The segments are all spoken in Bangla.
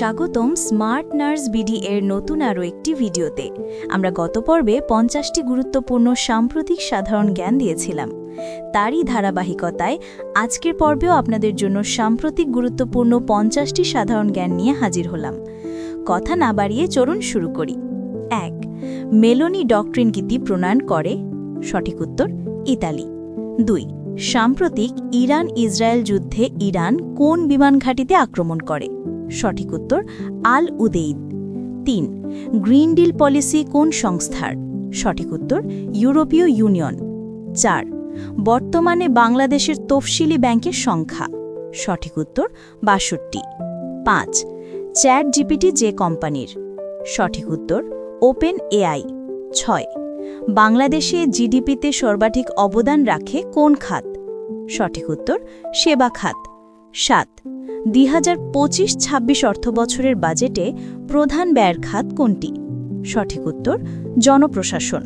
স্বাগতম স্মার্ট নার্স বিডি এর নতুন আরও একটি ভিডিওতে। আমরা গত পর্বে পঞ্চাশটি গুরুত্বপূর্ণ সাম্প্রতিক সাধারণ জ্ঞান দিয়েছিলাম। তারই ধারাবাহিকতায় আজকের পর্বেও আপনাদের জন্য সাম্প্রতিক গুরুত্বপূর্ণ পঞ্চাশটি সাধারণ জ্ঞান নিয়ে হাজির হলাম। কথা না বাড়িয়ে চলুন শুরু করি। এক, মেলোনি ডক্ট্রিন গীতি প্রণয়ন করে। সঠিক উত্তর, ইতালি। দুই, সাম্প্রতিক ইরান ইসরায়েল যুদ্ধে ইরান কোন বিমান ঘাঁটিতে আক্রমণ করে? সঠিক উত্তর আল উদেইদ তিন, গ্রিন ডিল পলিসি কোন সংস্থার? সঠিক উত্তর, ইউরোপীয় ইউনিয়ন। চার, বর্তমানে বাংলাদেশের তফসিলি ব্যাংকের সংখ্যা। সঠিক উত্তর, বাষট্টি। পাঁচ চ্যাট জিপিটি যে কোম্পানির? সঠিক উত্তর ওপেন এআই ছয়, বাংলাদেশে জিডিপিতে সর্বাধিক অবদান রাখে কোন খাত? সঠিক উত্তর, সেবা খাত। সাত দুই হাজার পঁচিশ ছাব্বিশ অর্থবছরের বাজেটে প্রধান ব্যয়ের খাত কোনটি? সঠিক উত্তর, জনপ্রশাসন।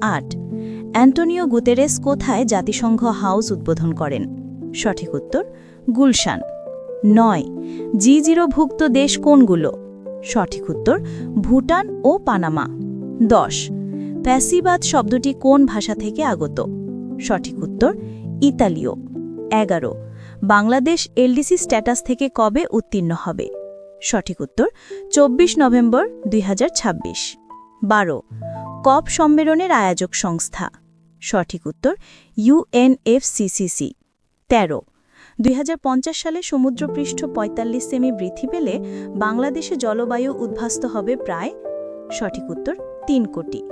আট, অ্যান্টোনিও গুতেরেস কোথায় জাতিসংঘ হাউস উদ্বোধন করেন? সঠিক উত্তর, গুলশান। নয়, জি জিরোভুক্ত দেশ কোনগুলো? সঠিক উত্তর, ভুটান ও পানামা। দশ, প্যাসিবাদ শব্দটি কোন ভাষা থেকে আগত? সঠিক উত্তর, ইতালীয়। এগারো বাংলাদেশ এলডিসি স্ট্যাটাস থেকে কবে উত্তীর্ণ হবে? সঠিক উত্তর, চব্বিশ নভেম্বর দুই হাজার বারো, কপ সম্মেলনের আয়োজক সংস্থা। সঠিক উত্তর ইউএনএফসিসিসি তেরো, দুই সালে সমুদ্রপৃষ্ঠ ৪৫ সেমি বৃদ্ধি পেলে বাংলাদেশে জলবায়ু উদ্ভাস্ত হবে প্রায়, সঠিক উত্তর, তিন কোটি।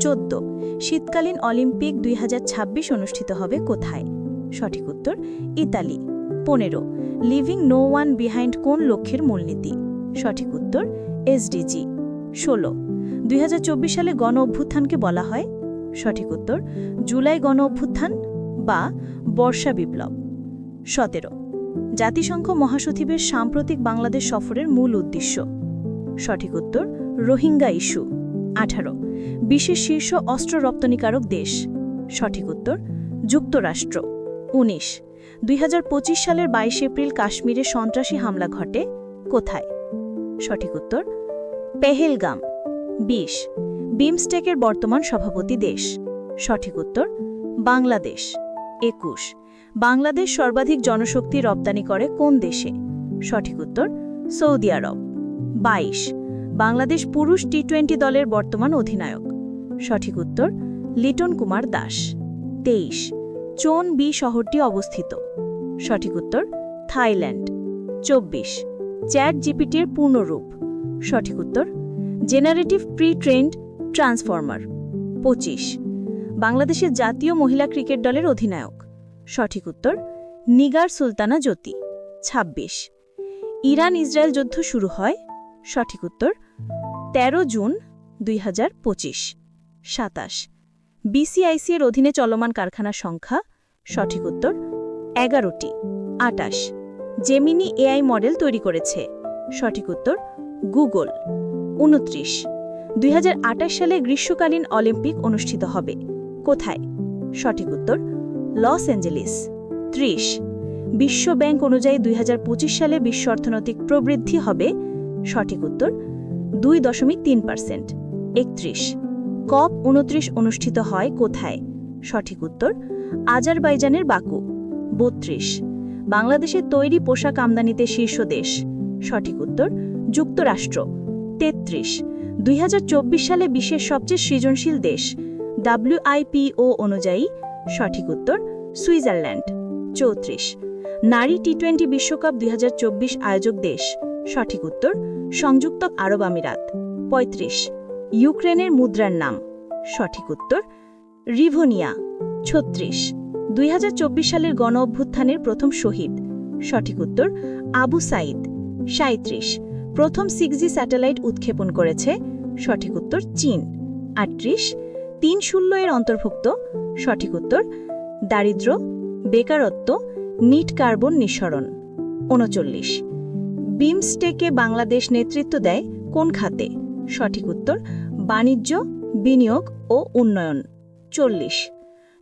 চোদ্দ, শীতকালীন অলিম্পিক দুই হাজার ছাব্বিশ অনুষ্ঠিত হবে কোথায়? সঠিক উত্তর, ইতালি। পনেরো লিভিং নো ওয়ান বিহাইন্ড কোন লক্ষ্যের মূলনীতি? সঠিক উত্তর এসডিজি ষোলো, দুই সালে গণ অভ্যুত্থানকে বলা হয়। সঠিক উত্তর, জুলাই গণ অভ্যুত্থান বা বর্ষা বিপ্লব। সতেরো, জাতিসংঘ মহাসচিবের সাম্প্রতিক বাংলাদেশ সফরের মূল উদ্দেশ্য। সঠিক উত্তর, রোহিঙ্গা ইস্যু। আঠারো, বিশ্বের শীর্ষ অস্ত্র রপ্তানিকারক দেশ। সঠিক উত্তর, যুক্তরাষ্ট্র। উনিশ দুই হাজার পঁচিশ সালের বাইশ এপ্রিল কাশ্মীরে সন্ত্রাসী হামলা ঘটে, কোথায়? সঠিক উত্তর, পেহেলগাম, বিশ, বিমস্টেকের বর্তমান সভাপতি দেশ। সঠিক উত্তর, বাংলাদেশ। একুশ, বাংলাদেশ সর্বাধিক জনশক্তি রপ্তানি করে কোন দেশে? সঠিক উত্তর, সৌদি আরব। বাইশ, বাংলাদেশ পুরুষ টি টোয়েন্টি দলের বর্তমান অধিনায়ক। সঠিক উত্তর, লিটন কুমার দাস। তেইশ চোন বি শহরটি অবস্থিত। সঠিক উত্তর, থাইল্যান্ড। চব্বিশ, চ্যাট জিপিটির পূর্ণরূপ। সঠিক উত্তর, জেনারেটিভ প্রি ট্রেন্ড ট্রান্সফর্মার। পঁচিশ, বাংলাদেশের জাতীয় মহিলা ক্রিকেট দলের অধিনায়ক। সঠিক উত্তর, নিগার সুলতানা জ্যোতি। ২৬ ইরান ইসরায়েল যুদ্ধ শুরু হয়। সঠিক উত্তর ১৩ জুন দুই হাজার পঁচিশ। সাতাশ বিসিআইসি এর অধীনে চলমান কারখানার সংখ্যা সঠিক উত্তর, এগারোটি, আটাশ। জেমিনি এআই মডেল তৈরি করেছে। সঠিক উত্তর গুগল উনত্রিশ। দুই সালে গ্রীষ্মকালীন অলিম্পিক অনুষ্ঠিত হবে। কোথায়? সঠিক উত্তর, লস অ্যাঞ্জেলিস। ত্রিশ। বিশ্ব ব্যাংক অনুযায়ী দুই হাজার পঁচিশ সালে বিশ্ব অর্থনৈতিক প্রবৃদ্ধি হবে। সঠিক উত্তর, দুই দশমিক তিন পার্সেন্ট। একত্রিশ। কপ উনত্রিশ অনুষ্ঠিত হয় কোথায়? সঠিক উত্তর আজারবাইজানের বাকু। বত্রিশ। বাংলাদেশের তৈরি পোশাক আমদানিতে শীর্ষ দেশ। সঠিক উত্তর, যুক্তরাষ্ট্র। তেত্রিশ। দুই সালে বিশ্বের সবচেয়ে সৃজনশীল দেশ। ডাব্লিউআইপিও অনুযায়ী সঠিক উত্তর, সুইজারল্যান্ড। চৌত্রিশ। নারী টি টোয়েন্টি বিশ্বকাপ দুই হাজার চব্বিশ আয়োজক দেশ। সঠিক উত্তর, সংযুক্ত আরব আমিরাত। ৩৫ ইউক্রেনের মুদ্রার নাম। সঠিক উত্তর, রিভোনিয়া। ছত্রিশ। দুই হাজার চব্বিশ সালের গণ অভ্যুত্থানের প্রথম শহীদ। সঠিক উত্তর, আবু সাইদ। সাঁত্রিশ প্রথম সিক্স জি স্যাটেলাইট উৎক্ষেপণ করেছে। সঠিক উত্তর, চীন। আটত্রিশ। তিন ষোলো এর অন্তর্ভুক্ত। সঠিক উত্তর, দারিদ্র, বেকারত্ব, নিট কার্বন নিঃসরণ। উনচল্লিশ। বিমস্টেকে বাংলাদেশ নেতৃত্ব দেয় কোন খাতে? সঠিক উত্তর, বাণিজ্য, বিনিয়োগ ও উন্নয়ন। চল্লিশ।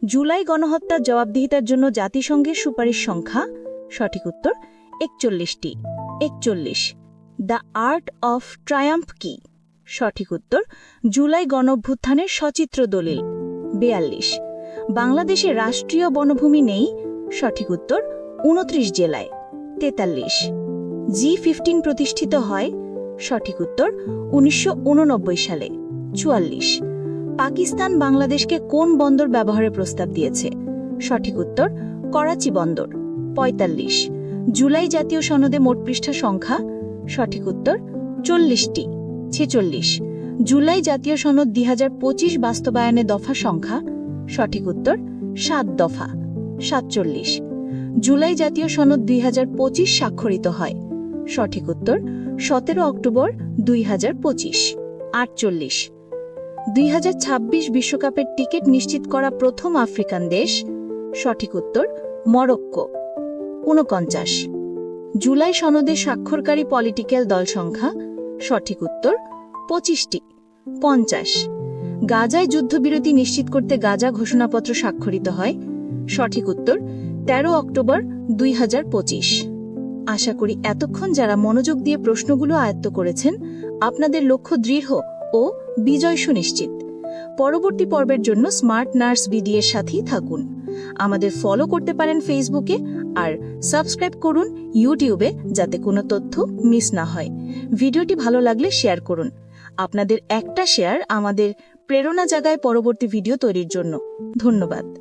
জুলাই গণহত্যার জবাবদিহিতার জন্য জাতিসংঘের সুপারিশ সংখ্যা, সঠিক উত্তর, একচল্লিশটি। একচল্লিশ। দ্য আর্ট অফ ট্রায়াম্প কি? সঠিক উত্তর, জুলাই গণঅভ্যুত্থানের সচিত্র দলিল। বেয়াল্লিশ। বাংলাদেশে রাষ্ট্রীয় বনভূমি নেই, সঠিক উত্তর, উনত্রিশ জেলায়। তেতাল্লিশ। জি ফিফটিন প্রতিষ্ঠিত হয়, সঠিক উত্তর, উনিশশো উননব্বই সালে। চুয়াল্লিশ। পাকিস্তান বাংলাদেশকে কোন বন্দর ব্যবহারের প্রস্তাব দিয়েছে? সঠিক উত্তর, করাচি বন্দর। ৪৫ জুলাই জাতীয় সনদে মোট পৃষ্ঠা সংখ্যা? সঠিক উত্তর, চল্লিশটি। ছেচল্লিশ। জুলাই জাতীয় সনদ দুই হাজার পঁচিশ বাস্তবায়নে দফা সংখ্যা? সঠিক উত্তর, সাত দফা। সাতচল্লিশ। জুলাই জাতীয় সনদ দুই হাজার পঁচিশ স্বাক্ষরিত হয়? সঠিক উত্তর, সতেরো অক্টোবর দুই হাজার পঁচিশ। আটচল্লিশ। দুই বিশ্বকাপের টিকিট নিশ্চিত করা প্রথম আফ্রিকান দেশ, সঠিক উত্তর, মরক্কো। ঊনপঞ্চাশ। জুলাই সনদে স্বাক্ষরকারী পলিটিক্যাল দল সংখ্যা, সঠিক উত্তর, পঁচিশটি। পঞ্চাশ। গাজায় যুদ্ধবিরতি নিশ্চিত করতে গাজা ঘোষণাপত্র স্বাক্ষরিত হয়, সঠিক উত্তর ১৩ অক্টোবর দুই হাজার পঁচিশ। আশা করি এতক্ষণ যারা মনোযোগ দিয়ে প্রশ্নগুলো আয়ত্ত করেছেন, আপনাদের লক্ষ্য দৃঢ় ও বিজয় সুনিশ্চিত। পরবর্তী পর্বের জন্য স্মার্ট নার্স বিডি এর সাথেই থাকুন। আমাদের ফলো করতে পারেন ফেসবুকে আর সাবস্ক্রাইব করুন ইউটিউবে যাতে কোনো তথ্য মিস না হয়। ভিডিওটি ভালো লাগলে শেয়ার করুন। আপনাদের একটা শেয়ার আমাদের প্রেরণা জাগায় পরবর্তী ভিডিও তৈরির জন্য। ধন্যবাদ।